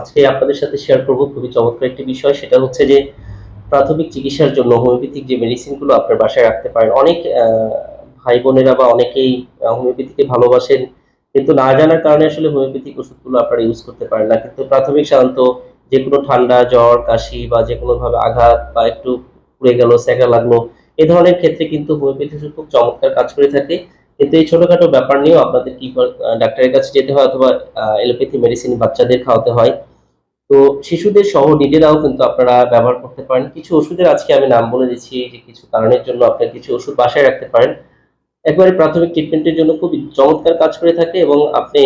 আজকে আপনাদের সাথে শেয়ার করব খুবই চমৎকার একটি বিষয়, সেটা হচ্ছে যে প্রাথমিক চিকিৎসার জন্য হোমিওপ্যাথিক যে মেডিসিনগুলো আপনার বাসায় রাখতে পারেন, অনেক ভাই বোনেরা বা অনেকেই হোমিওপ্যাথিকে ভালোবাসেন, কিন্তু না জানার কারণে আসলে হোমিওপ্যাথিক ওষুধগুলো আপনারা ইউজ করতে পারেন না। কিন্তু প্রাথমিক সাধারণত যে কোনো ঠান্ডা, জ্বর, কাশি বা যে কোনোভাবে আঘাত বা একটু পুড়ে গেল সেকা লাগল, এ ধরনের ক্ষেত্রে কিন্তু হোমিওপ্যাথি ওষুধ খুব চমৎকার কাজ করে থাকে। কিন্তু এই ছোটখাটো ব্যাপার নিয়েও আপনাদের কি ডাক্তারের কাছে যেতে হয় অথবা এলোপ্যাথি মেডিসিন বাচ্চাদের খাওয়াতে হয়। তো শিশুদের সহ নিজেরাও কিন্তু আপনারা ব্যবহার করতে পারেন। কিছু ওষুধের আজকে আমি নাম বলে দিচ্ছি যে কিছু কারণের জন্য আপনার কিছু ওষুধ বাসায় রাখতে পারেন। একবারে প্রাথমিক ট্রিটমেন্টের জন্য খুব চমৎকার কাজ করে থাকে এবং আপনি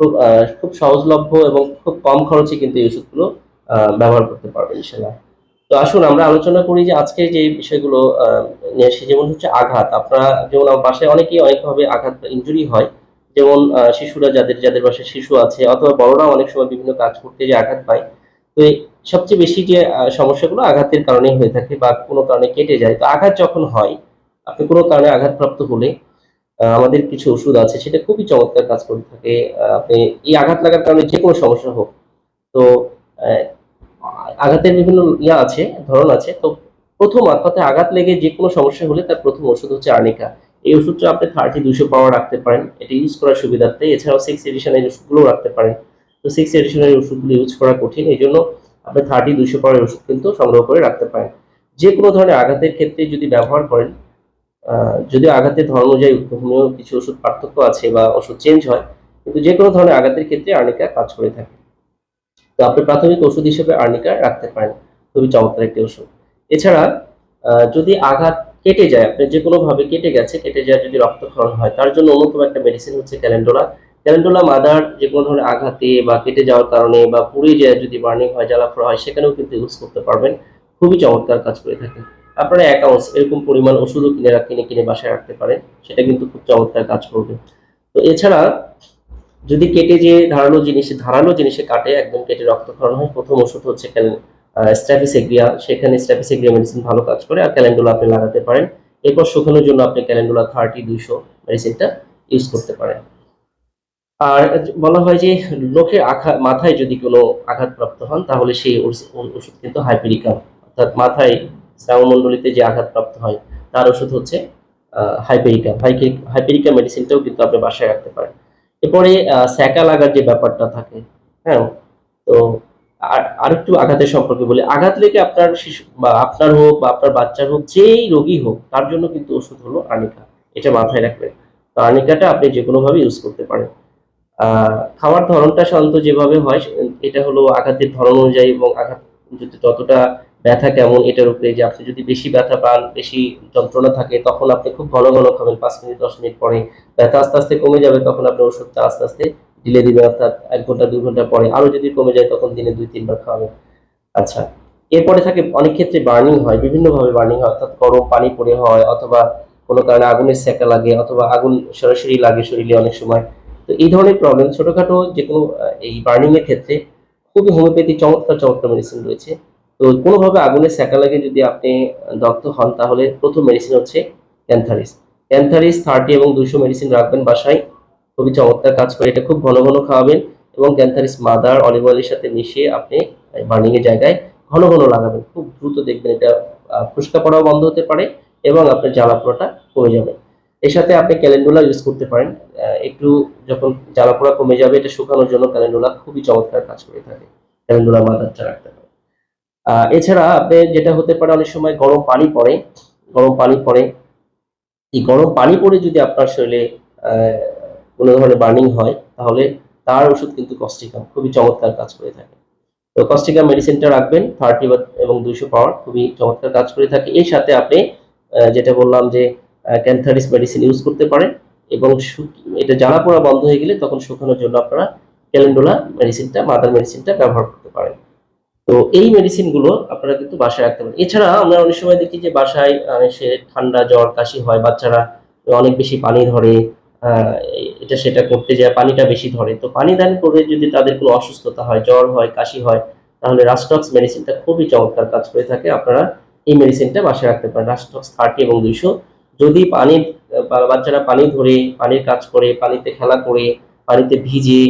খুব খুব সহজলভ্য এবং খুব কম খরচে কিন্তু এই ওষুধগুলো ব্যবহার করতে পারবেন ইনশাল্লাহ তো আসুন, আমরা আলোচনা করি যে আজকে যে বিষয়গুলো যেমন হচ্ছে আঘাত। আপনারা, যেমন বাসায় অনেকেই অনেকভাবে আঘাত ইনজুরি হয়। যেমন শিশুরা যাদের যাদের বাসায় শিশু আছে, অথবা বড়রা অনেক সময় বিভিন্ন কাজ করতে যে আঘাত পায়। তো সবচেয়ে বেশি যে সমস্যাগুলো আঘাতের কারণেই হয়ে থাকে বা কোনো কারণে কেটে যায়। তো আঘাত যখন হয়, আপনি কোনো কারণে আঘাতপ্রাপ্ত হলে আমাদের কিছু ওষুধ আছে, সেটা খুবই চমৎকার কাজ করে থাকে। আপনি এই আঘাত লাগার কারণে যে কোনো সমস্যা হোক, তো আঘাতের বিভিন্ন ইয়া আছে, ধরন আছে, তো প্রথম কথায় আঘাত লেগে যে কোনো সমস্যা হলে তার প্রথম ওষুধ হচ্ছে আর্নিকা। এই ওষুধটা আপনি থার্টি দুশো পাওয়ার রাখতে পারেন। এটা ইউজ করার সুবিধার্থে। এছাড়াও সিক্স এডিশনের ওষুধগুলো রাখতে পারেন। তো সিক্স এডিশনের ওষুধগুলো ইউজ করা কঠিন। এই জন্য আপনি থার্টি দুশো পাওয়ার ওষুধ কিন্তু সংগ্রহ করে রাখতে পারেন। যে কোনো ধরনের আঘাতের ক্ষেত্রে যদি ব্যবহার করেন যদি আঘাতের ধর্ম অনুযায়ী কিছু ওষুধ পার্থক্য আছে বা ওষুধ চেঞ্জ হয়, কিন্তু যে কোনো ধরনের আঘাতের ক্ষেত্রে আর্নিকা কাজ করে থাকে। তো আপনি প্রাথমিক ওষুধ হিসেবে আর্নিকা রাখতে পারেন। খুবই চমৎকার একটি ওষুধ। এছাড়া যদি আঘাত কেটে যায়, আপনি যে কোনো ভাবে কেটে গেছে, কেটে যায় যদি রক্তক্ষরণ হয়, তার জন্য অন্যতম একটা মেডিসিন হচ্ছে ক্যালেন্ডোলা ক্যালেন্ডোলা মাদার যে কোনো ধরনের আঘাতে বা কেটে যাওয়ার কারণে বা পুড়ে যায় যদি বার্নিং হয় জ্বালাফোড়া হয়, সেখানেও কিন্তু ইউজ করতে পারবেন। খুবই চমৎকার কাজ করে থাকে আপনারা এক আউন্স এরকম পরিমাণ ওষুধও কিনে কিনে কিনে বাসায় রাখতে পারেন। সেটা কিন্তু খুব চমৎকার কাজ করবে। তো এছাড়া যদি কেটে যে ধারালো জিনিসে ধারালো জিনিসে কাটে, একদম কেটে রক্তক্ষরণ হয়, প্রথম ওষুধ হচ্ছে স্ট্যাফিসেগ্রিয়া সেখানে স্ট্যাফিসেগ্রিয়া মেডিসিন ভালো কাজ করে আর ক্যালেন্ডুলা আপনি লাগাতে পারেন। এরপর শুকানোর জন্য আপনি ক্যালেন্ডুলা থার্টি দুইশো মেডিসিনটা ইউজ করতে পারেন। আর বলা হয় যে লোকের আঘাত মাথায় যদি কোনো আঘাতপ্রাপ্ত হন, তাহলে সেই ওষ- ওষুধ কিন্তু হাইপেরিকাম অর্থাৎ মাথায় শ্রাবমণ্ডলিতে যে আঘাতপ্রাপ্ত হয়, তার ওষুধ হচ্ছে হাইপেরিকাম হাইপেরিকা মেডিসিনটাও কিন্তু আপনি বাসায় রাখতে পারেন। এরপরে স্যাকা লাগার যে ব্যাপারটা থাকে হ্যাঁ তো আর, আরেকটু আঘাতের সম্পর্কে বলি। আঘাত লেগে আপনার শিশু বা আপনার হোক বা আপনার বাচ্চার হোক, যেই রোগী হোক, তার জন্য কিন্তু ওষুধ হলো আনিকা। এটা মাথায় রাখবেন। তো আনিকাটা আপনি যে কোনো ভাবে ইউজ করতে পারেন। খাওয়ার ধরনটা সাধারণত যেভাবে হয়, এটা হলো আঘাতের ধরন অনুযায়ী এবং আঘাত যদি ততটা ব্যথা কেমন, এটার উপরে যে আপনি যদি বেশি ব্যথা পান, বেশি যন্ত্রণা থাকে, তখন আপনি খুব ঘন ঘন খাবেন, পাঁচ মিনিট, দশ মিনিট পরে। ব্যথা আস্তে আস্তে কমে যাবে, তখন আপনি ওষুধটা আস্তে আস্তে ঢিলে দিবেন অর্থাৎ এক ঘণ্টা, দুই ঘণ্টা পরে। আরও যদি কমে যায়, তখন দিনে দুই, তিনবার খাওয়াবেন। আচ্ছা এরপরে থাকে অনেক ক্ষেত্রে বার্নিং হয়, বিভিন্নভাবে বার্নিং হয়, অর্থাৎ গরম পানি পড়ে হয়, অথবা কোনো কারণে আগুনের সেকা লাগে, অথবা আগুন সরাসরি লাগে শরীরে অনেক সময়। তো এই ধরনের প্রবলেম ছোটোখাটো যে কোনো এই বার্নিংয়ের ক্ষেত্রে খুবই হোমিওপ্যাথি চমৎকার চমৎকার মেডিসিন রয়েছে। তো কোনোভাবে আগুনের সেকা লাগে যদি আপনি দগ্ধ হন, তাহলে প্রথম মেডিসিন হচ্ছে ক্যান্থারিস ক্যান্থারিস থার্টি এবং দুশো মেডিসিন রাখবেন বাসায়। খুবই চমৎকার কাজ করে। এটা খুব ঘন ঘন খাওয়াবেন এবং ক্যান্থারিস মাদার অলিভ অয়েলের সাথে মিশিয়ে আপনি বার্নিং এর জায়গায় ঘন ঘন লাগাবেন। খুব দ্রুত দেখবেন এটা ফুসকা পড়াও বন্ধ হতে পারে এবং আপনার জ্বালা পোড়াটা কমে যাবে। এর সাথে আপনি ক্যালেন্ডুলা ইউজ করতে পারেন। একটু যখন জ্বালা পোড়া কমে যাবে, এটা শুকানোর জন্য ক্যালেন্ডুলা খুবই চমৎকার কাজ করে থাকে। ক্যালেন্ডুলা মাদারটা রাখতে। এছাড়া আপনি যেটা হতে পারে অনেক সময় গরম পানি পড়ে, গরম পানি পড়ে। এই গরম পানি পড়ে যদি আপনার শরীরে কোনো ধরনের বার্নিং হয়, তাহলে তার ওষুধ কিন্তু কস্টিকাম খুবই চমৎকার কাজ করে থাকে। তো কস্টিকাম মেডিসিনটা রাখবেন থার্টি এবং দুইশো পাওয়ার, খুবই চমৎকার কাজ করে থাকে। এর সাথে আপনি যেটা বললাম যে ক্যান্থারিস মেডিসিন ইউজ করতে পারেন এবং এটা জ্বালা পোড়া বন্ধ হয়ে গেলে তখন শুকানোর জন্য আপনারা ক্যালেন্ডোলা মেডিসিনটা মাদার মেডিসিনটা ব্যবহার করতে পারেন। তো এই মেডিসিনগুলো আপনারা কিন্তু বাসায় রাখতে পারেন। এছাড়া আমরা অনেক সময় দেখি যে বাসায় সে ঠান্ডা জ্বর, কাশি হয়, বাচ্চারা অনেক বেশি পানি ধরে এটা সেটা করতে যায়, পানিটা বেশি ধরে। তো পানি দান করে যদি তাদের কোনো অসুস্থতা হয়, জ্বর হয়, কাশি হয়, তাহলে রাস্টক্স মেডিসিনটা খুবই চমৎকার কাজ করে থাকে। আপনারা এই মেডিসিনটা বাসায় রাখতে পারেন। রাস্টক্স থার্টি এবং দুইশো। যদি পানির বাচ্চারা পানি ধরে, পানির কাজ করে, পানিতে খেলা করে, পানিতে ভিজে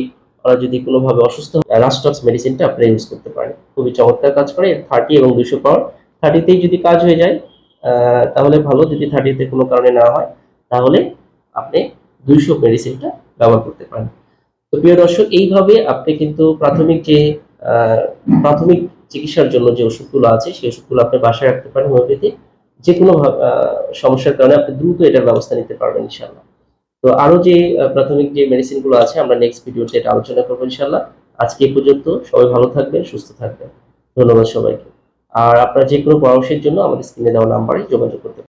আপনারা যদি কোনোভাবে অসুস্থ রাস্টক্স মেডিসিনটা আপনারা ইউজ করতে পারেন। খুবই চমৎকার কাজ করে থার্টি এবং দুশো পাওয়ার থার্টিতেই যদি কাজ হয়ে যায় তাহলে ভালো, যদি থার্টিতে কোনো কারণে না হয়, তাহলে আপনি দুইশো মেডিসিনটা ব্যবহার করতে পারেন। তো প্রিয় দর্শক, এইভাবে আপনি কিন্তু প্রাথমিক যে প্রাথমিক চিকিৎসার জন্য যে ওষুধগুলো আছে, সেই ওষুধগুলো আপনি বাসায় রাখতে পারেন হোমিওপ্যাথি যে কোনো সমস্যার কারণে আপনি দ্রুত এটার ব্যবস্থা নিতে পারবেন ইনশাল্লাহ তো আরও যে প্রাথমিক যে মেডিসিনগুলো আছে, আমরা নেক্সট ভিডিওতে এটা আলোচনা করব ইনশাল্লাহ আজকে পর্যন্ত সবাই ভালো থাকবেন, সুস্থ থাকবেন। ধন্যবাদ সবাইকে। আর আপনার যে কোনো পরামর্শের জন্য আমাদের স্ক্রিনে দেওয়া নাম্বারে যোগাযোগ করতে